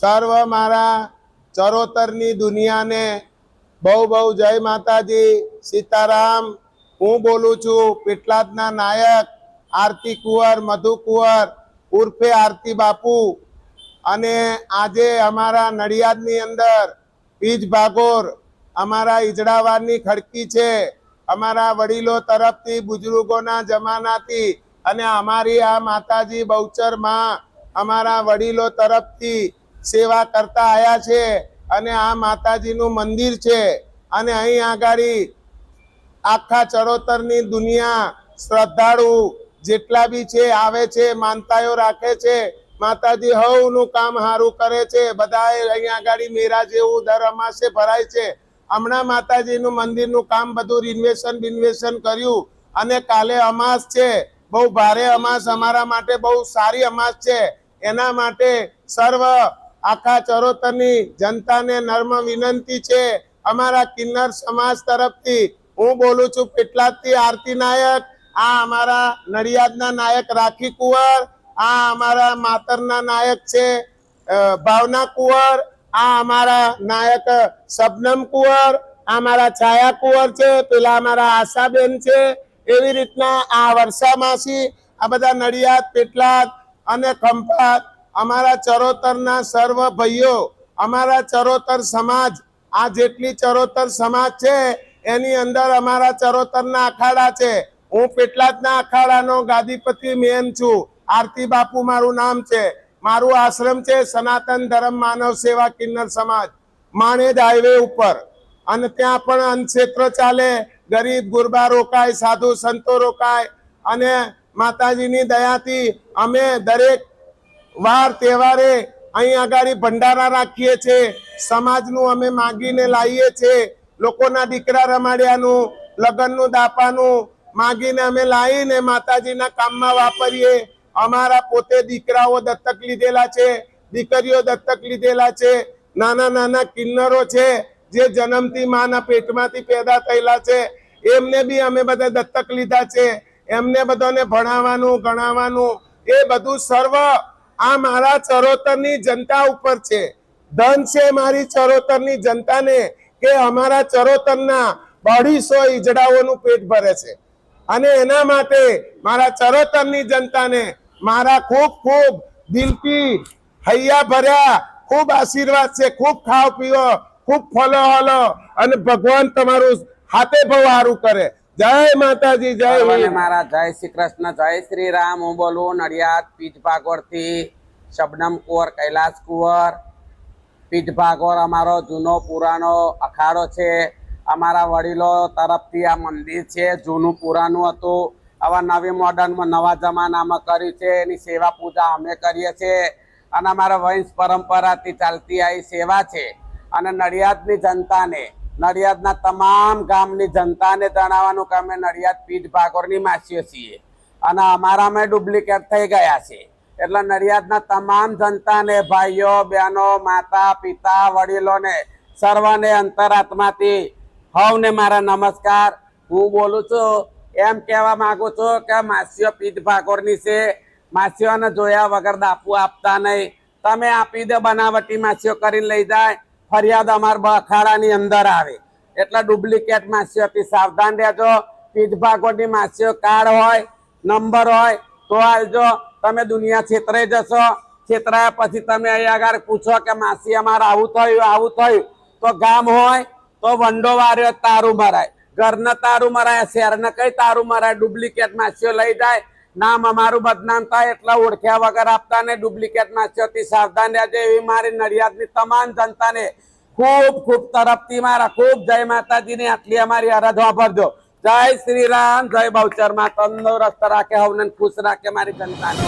સર્વ મારા ચરોતરની દુનિયાને બહુ બહુ જય માતાજી. સીતારામ, હું બોલું છું પેટલાદના નાયક, આરતી કુંવર, મધુ કુંવર, ઉર્ફે આરતી બાપુ. અને આજે અમારા નડિયાદની અંદર પીજ ભાગોર, અમારા ઈજડાવારની ખડકી છે. અમારા વડીલો તરફથી બુજુર્ગોના જમાનાથી અને અમારી આ માતાજી બહુચરમાં અમારા વડીલો તરફથી સેવા કરતા આયા છે અને આ માતાજીનું મંદિર છે. અને અહીં આગળ આખા ચરોતરની દુનિયા શ્રદ્ધાળુ જેટલા બી છે, આવે છે માનતાઓ રાખે છે. માતાજી હવનું કામ સારું કરે છે. બધા અહીંયા આગળ મેરા જેવું દર અમાસે ભરાય છે. હમણાં માતાજીનું મંદિરનું કામ બધું રિનવેશન બિનવેશન કર્યું અને કાલે અમાસ છે. બહુ ભારે અમાસ અમારા માટે બહુ સારી અમાસ છે. એના માટે સર્વ આખા ચરોતરની જનતાને નર્મ વિનંતી છે. અમારા કિન્નર સમાજ તરફથી હું બોલું છું પેટલાદથી આરતી નાયક, આ અમારા નડિયાદના નાયક રાખી કુંવર, આ અમારા માતરના નાયક છે ભાવના કુંવર, આ અમારા નાયક શબનમ કુંવર અમારા છાયા કુંવર છે, પેલા અમારા આશાબેન છે. એવી રીતના આ વર્ષા માસી આ બધા નડિયાદ, પેટલાદ અને ખંભાત અમારા ચરોતરના સર્વ ભાઈઓ, અમારા ચરોતર સમાજ, આ જેટલી ચરોતર સમાજ છે, એની અંદર અમારા ચરોતરના અખાડા છે. હું પેટલાદના અખાડાનો ગાદીપતિ મેન છું. આરતી બાપુ મારું નામ છે. મારું આશ્રમ છે સનાતન ધર્મ માનવ સેવા કિન્નર સમાજ, માણેજ હાઈવે ઉપર. અને ત્યાં પણ અન્નક્ષેત્ર ચાલે. ગરીબ, ગુરબા રોકાય, સાધુ સંતો રોકાય. અને માતાજીની દયાથી અમે દરેક વાર તહેવારે અહીં આગળ ભંડારા રાખીએ છીએ સમાજનું અમે માગીને લાવીએ છીએ લોકોના દીકરા રમાડ્યાનું, લગ્નનું દાપાનું માગીને અમે લાવીને માતાજીના કામમાં વાપરીએ. અમારા પોતે દીકરાઓ દત્તક લીધેલા છે, દીકરીઓ દત્તક લીધેલા છે. નાના નાના કિન્નરો છે, જે જન્મથી માના પેટમાંથી પેદા થયેલા છે. એમને બી અમે બધા દત્તક લીધા છે. એમને બધાને ભણાવવાનું, ગણાવવાનું, એ બધું સર્વ આ મારા ચરોતરની જનતા ઉપર છે. ધન છે મારી ચરોતરની જનતાને કે અમારા ચરોતરના અઢીસો ઈજડાઓનું પેટ ભરે છે. અને એના માટે મારા ચરોતરની જનતાને મારા ખૂબ ખૂબ દિલથી હૈયા ભર્યા, ખૂબ આશીર્વાદ છે, ખૂબ ખાઓ પીવો, ખૂબ ફલો હલો અને ભગવાન તમારું હાથે સારું કરે. જય માતાજી જય મારા જય શ્રી કૃષ્ણ જય શ્રી રામ. હું બોલું નડિયાદ પીઠ ભાગોરથી શબનમ કુંવર કૈલાસ કુંવર. પીઠ ભાગોર અમારો જૂનો પુરાણો અખાડો છે. અમારા વડીલો તરફથી આ મંદિર છે જૂનું પુરાણું હતું. આવા નવી મોડર્નમાં નવા જમાનામાં કર્યું છે. એની સેવા પૂજા અમે કરીએ છીએ. અને અમારા વંશ પરંપરાથી ચાલતી આવી સેવા છે. અને નડિયાદની જનતાને નડિયાદના તમામ ગામની જનતાને જણાવવાનું કે અમે નડિયાદ પીઠ ભાગોરની માસીઓ છીએ. અને અમારામાં ડુપ્લિકેટ થઈ ગયા છે. એટલે નડિયાદના તમામ જનતાને, ભાઈઓ, બહેનો, માતા, પિતા, વડીલોને, સર્વને અંતરાત્માથી હવને મારા નમસ્કાર. હું બોલું છું, એમ કહેવા માગું છું કે માસીઓ પીઠ ભાગોરની છે. માસીઓને જોયા વગર દાપુ આપતા નહીં. તમે આપી દે બનાવટી માસીઓ કરીને લઈ જાય. ફરિયાદ અમારા અખાડાની અંદર આવે. એટલે ડુપ્લિકેટ માસીઓથી સાવધાન રહેજો. પીઠભાગોની માછીઓ કાર્ડ હોય, નંબર હોય, તો આવજો તમે દુનિયા છેતરાઈ જશો. છેતરાયા પછી તમે અહીંયા આગળ પૂછો કે માસી અમારે આવું થયું આવું થયું. તો ગામ હોય, તો વંડો વાર્યો, તારું મરાય. ઘરને તારું મરાય, શહેરને કઈ તારું મરાય? ડુપ્લિકેટ માસીઓ લઈ જાય. નામ અમારું બદનામ થાય એટલા ઓળખ્યા વગર આપતા ને ડુપ્લિકેટ માસીઓથી સાવધાન રહેજો એવી મારી નડિયાદની તમામ જનતાને ખૂબ ખૂબ તરફથી મારા ખૂબ જય માતાજીની આટલી અમારી અરજ વાપરજો જય શ્રી રામ જય બહુચરમાં, તંદુરસ્ત રાખે, હવને ખુશ રાખે મારી જનતાને.